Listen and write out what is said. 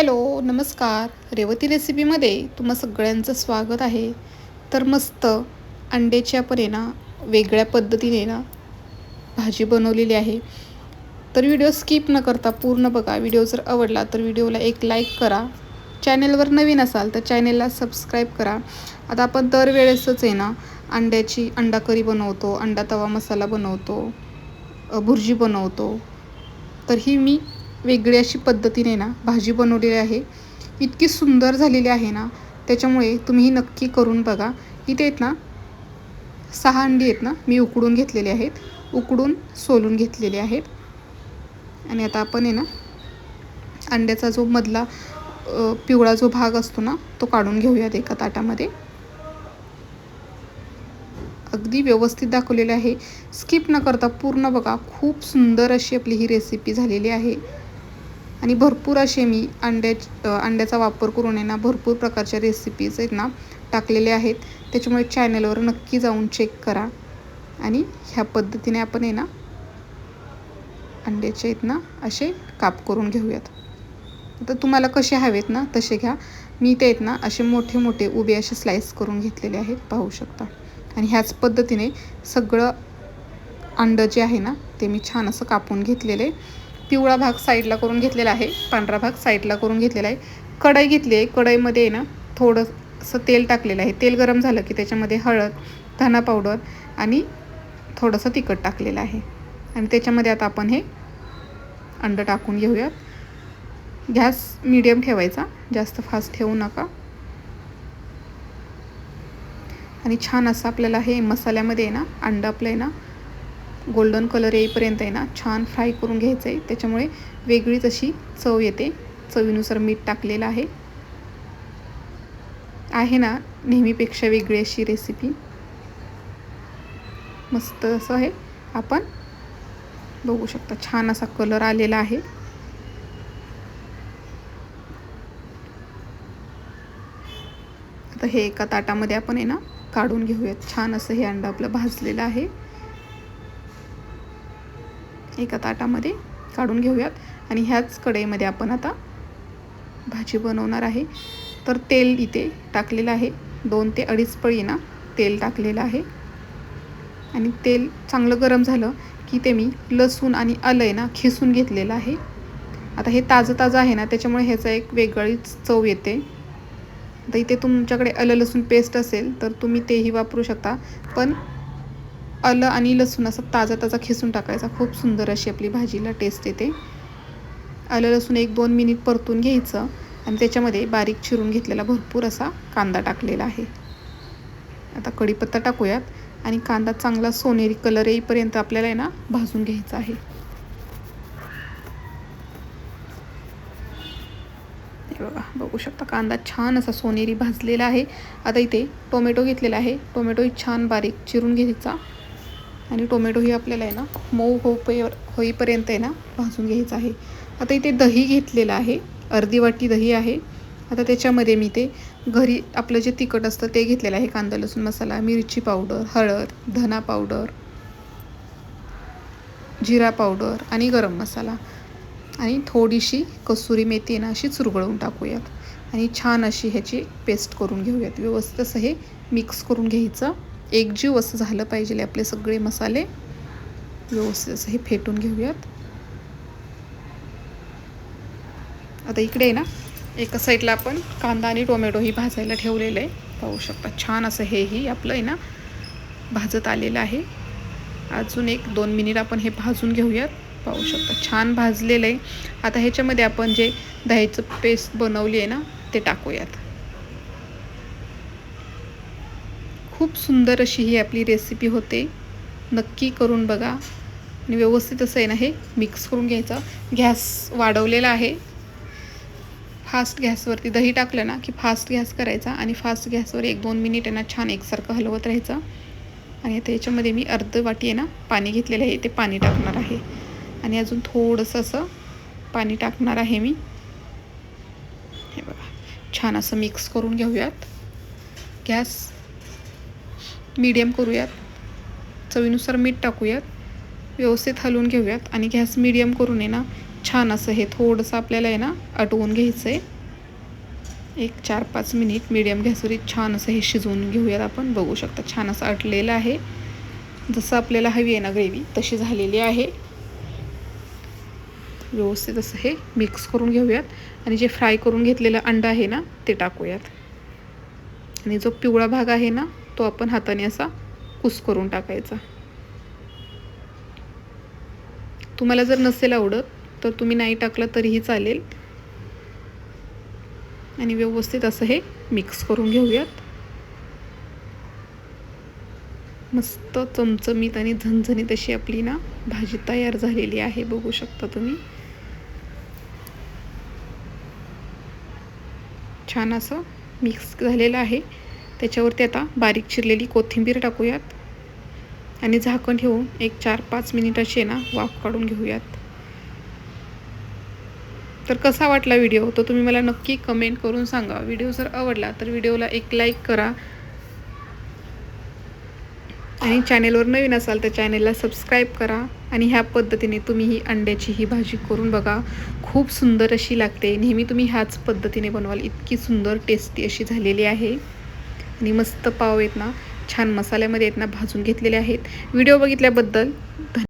Hello नमस्कार. रेवती रेसिपीमध्ये तुम्हा सगळ्यांचं स्वागत आहे. तर मस्त अंड्याची आपण आहे ना वेगळ्या पद्धतीने ना भाजी बनवलेली आहे. तर व्हिडिओ स्किप न करता पूर्ण बघा. व्हिडिओ जर आवडला तर व्हिडिओला एक लाईक करा. चॅनेलवर नवीन असाल तर चॅनेलला सबस्क्राईब करा. आता आपण दरवेळेसच आहे ना अंड्याची अंडा करी बनवतो अंडा तवा मसाला बनवतो भुर्जी बनवतो. तर ही मी वेगळी अशी पद्धतीने ना भाजी बनवलेली आहे. इतकी सुंदर झालेली आहे ना त्याच्यामुळे तुम्ही नक्की करून बघा. इथे आहेत ना सहा अंडी आहेत ना मी उकडून घेतलेले आहेत. उकडून सोलून घेतलेले आहेत. आणि आता आपण आहे ना अंड्याचा जो मधला पिवळा जो भाग असतो ना तो काढून घेऊयात एका ताटामध्ये. अगदी व्यवस्थित दाखवलेले आहे. स्किप न करता पूर्ण बघा. खूप सुंदर अशी आपली ही रेसिपी झालेली आहे. आणि भरपूर असे मी अंड्या अंड्याचा वापर करून आहे ना भरपूर प्रकारच्या रेसिपीज आहेत ना टाकलेले आहेत. त्याच्यामुळे चॅनलवर नक्की जाऊन चेक करा. आणि ह्या पद्धतीने आपण आहे ना अंड्याचे आहेत ना असे काप करून घेऊयात. आता तुम्हाला कसे हवेत ना तसे घ्या. मी ते आहेत ना असे मोठे मोठे उभे असे स्लाइस करून घेतलेले आहेत पाहू शकता. आणि ह्याच पद्धतीने सगळं अंडं जे आहे ना ते मी छान असं कापून घेतलेलं. आहे पिवळा भाग साईडला करून घेतलेला आहे पांढरा भाग साईडला करून घेतलेला आहे. कढई घेतली आहे कढईमध्ये ना थोडंसं तेल टाकलेलं आहे. तेल गरम झालं की त्याच्यामध्ये हळद धना पावडर आणि थोडंसं तिखट टाकलेलं आहे. आणि त्याच्यामध्ये आता आपण हे अंडं टाकून घेऊयात. गॅस मीडियम ठेवायचा जास्त फास्ट ठेवू नका. आणि छान असं आपल्याला हे मसाल्यामध्ये आहे ना अंडं आपलं आहे ना गोल्डन कलर येईपर्यंत आहे ना छान फ्राय करून घ्यायचं आहे त्याच्यामुळे वेगळीच अशी चव येते. चवीनुसार मीठ टाकलेलं आहे. आहे ना नेहमीपेक्षा वेगळी अशी रेसिपी मस्त असं आहे. आपण बघू शकता छान असा कलर आलेला आहे. आता हे एका ताटामध्ये आपण आहे ना काढून घेऊयात. छान असं हे अंडं आपलं भाजलेलं आहे. एका ताटामध्ये काढून घेऊयात. आणि ह्याच कढईमध्ये आपण आता भाजी बनवणार आहे. तर तेल इथे टाकलेलं आहे. दोन ते अडीच पळी ना तेल टाकलेलं आहे. आणि तेल चांगलं गरम झालं की ते मी लसूण आणि आलं आहे ना खिसून घेतलेलं आहे. आता हे ताजं ताजं आहे ना त्याच्यामुळे ह्याचा एक वेगळीच चव येते. आता इथे तुमच्याकडे आलं लसूण पेस्ट असेल तर तुम्ही तेही वापरू शकता. पण आलं आणि लसूण असं ताजा ताजा खेसून टाकायचा. खूप सुंदर अशी आपली भाजीला टेस्ट येते. आलं लसूण एक दोन मिनिट परतून घ्यायचं आणि त्याच्यामध्ये बारीक चिरून घेतलेला भरपूर असा कांदा टाकलेला आहे. आता कढीपत्ता टाकूयात आणि कांदा चांगला सोनेरी कलर येईपर्यंत आपल्याला आहे ना भाजून घ्यायचा आहे. बघा बघू शकता कांदा छान असा सोनेरी भाजलेला आहे. आता इथे टोमॅटो घेतलेला आहे. टोमॅटो छान बारीक चिरून घ्यायचा. आणि टोमॅटोही आपल्याला आहे ना मऊ होई होईपर्यंत आहे ना भाजून घ्यायचं आहे. आता इथे दही घेतलेलं आहे. अर्धी वाटी दही आहे. आता त्याच्यामध्ये मी ते घरी आपलं जे तिखट असतं ते घेतलेलं आहे. कांदा लसूण मसाला मिरची पावडर हळद धना पावडर जिरा पावडर आणि गरम मसाला. आणि थोडीशी कसुरी मेथी ना अशी चुरगळून टाकूयात. आणि छान अशी ह्याची पेस्ट करून घेऊयात. व्यवस्थित असं हे मिक्स करून घ्यायचं. एकजीव असं झालं पाहिजे आपले सगळे मसाले. व्यवस्थित असं हे फेटून घेऊयात. आता इकडे आहे ना एका साईडला आपण कांदा आणि टोमॅटो ही भाजायला ठेवलेलं आहे. पाहू शकता छान असं हेही आपलं आहे ना भाजत आलेलं आहे. अजून एक दोन मिनिट आपण हे भाजून घेऊयात. पाहू शकता छान भाजलेलं आहे. आता ह्याच्यामध्ये आपण जे दह्याचं पेस्ट बनवली आहे ना ते टाकूयात. खूप सुंदर अशी ही आपली रेसिपी होते. नक्की करून बघा. आणि व्यवस्थित असं आहे ना हे मिक्स करून घ्यायचं. गॅस वाढवलेला आहे. फास्ट गॅसवरती दही टाकलं ना की फास्ट गॅस करायचा आणि फास्ट गॅसवर एक दोन मिनिट आहे ना छान एकसारखं हलवत राहायचं. आणि आता याच्यामध्ये मी अर्ध वाटी आहे ना पाणी घेतलेलं आहे. ते पाणी टाकणार आहे. आणि अजून थोडंसं असं पाणी टाकणार आहे मी. हे बघा. छान असं मिक्स करून घेऊयात. गॅस मीडियम करूयात. चवीनुसार मीठ टाकूयात. व्यवस्थित हलवून घेऊयात. आणि गॅस मीडियम करून आहे ना छान असं हे थोडंसं आपल्याला आहे ना आटवून घ्यायचं आहे एक चार पाच मिनिट मीडियम गॅसवर छान असं हे शिजवून घेऊयात आपण. बघू शकता छान असं आटलेलं आहे. जसं आपल्याला हवी आहे ना ग्रेव्ही तशी झालेली आहे. व्यवस्थित असं हे मिक्स करून घेऊयात. आणि जे फ्राय करून घेतलेलं अंडं आहे ना ते टाकूयात. आणि जो पिवळा भाग आहे ना तो आपण हाताने असा कुस करून टाकायचा. तुम्हाला जर नसेल आवडत तर तुम्ही नाही टाकलं तरीही चालेल. आणि व्यवस्थित असं हे मिक्स करून घेऊयात. मस्त चमचमीत आणि झणझणीत अशी आपली ना भाजी तयार झालेली आहे बघू शकता तुम्ही. छान असं मिक्स झालेलं आहे. त्याच्यावरती आता बारीक चिरलेली कोथिंबीर टाकूयात. आणि झाकण ठेवून एक चार पाच मिनिटाचे ना वाफ काढून घेऊयात. तर कसा वाटला व्हिडिओ? तो तुम्ही मला नक्की कमेंट करून सांगा. व्हिडिओ जर आवडला तर व्हिडिओला एक लाईक करा. आणि चॅनेलवर नवीन असाल तर चॅनेलला सबस्क्राईब करा. आणि ह्या पद्धतीने तुम्ही ही अंड्याची ही भाजी करून बघा. खूप सुंदर अशी लागते. नेहमी तुम्ही ह्याच पद्धतीने बनवाल. इतकी सुंदर टेस्टी अशी झालेली आहे. आणि मस्त पाव आहेत ना छान मसाल्यामध्ये आहेत ना भाजून घेतलेले आहेत. व्हिडिओ बघितल्याबद्दल